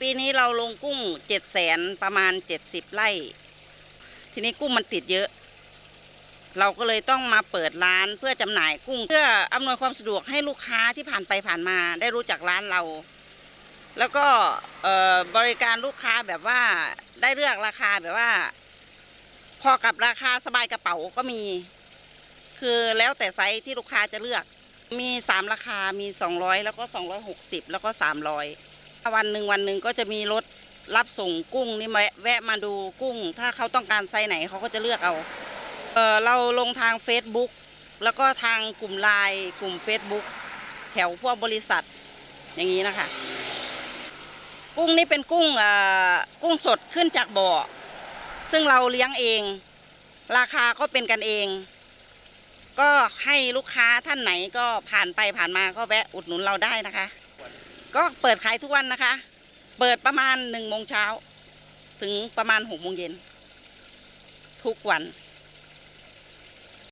ปีนี้เราลงกุ้งเจ็ดแสนประมาณเจ็ดสิบไร่ ทีนี้กุ้งมันติดเยอะ เราก็เลยต้องมาเปิดร้านเพื่อจำหน่ายกุ้ง เพื่ออำนวยความสะดวกให้ลูกค้าที่ผ่านไปผ่านมาได้รู้จักร้านเรา แล้วก็บริการลูกค้าแบบว่าได้เลือกราคาแบบว่า พอกับราคาสบายกระเป๋าก็มี คือแล้วแต่ไซส์ที่ลูกค้าจะเลือก มีสามราคามี 200 แล้วก็ 260 แล้วก็ 300 วันหนึ่งวันหนึ่งก็จะมีรถรับส่งกุ้งนี่แวะแวะมาดูกุ้ง ถ้าเขาต้องการไซส์ไหนเขาก็จะเลือกเอาเออเราลงทาง Facebook แล้วก็ทางกลุ่มไลน์กลุ่ม Facebook แถวพวกบริษัทอย่างนี้นะคะ กุ้งนี่เป็นกุ้งกุ้งสดขึ้นจากบ่อ ซึ่งเราเลี้ยงเอง ราคาก็เป็นกันเอง ก็ให้ลูกค้าท่านไหนก็ผ่านไปผ่านมาก็แวะอุดหนุนเราได้นะคะ ก็เปิดขายทุกวันนะคะ เปิดประมาณหนึ่งโมงเช้า ถึงประมาณหกโมงเย็น ทุกวัน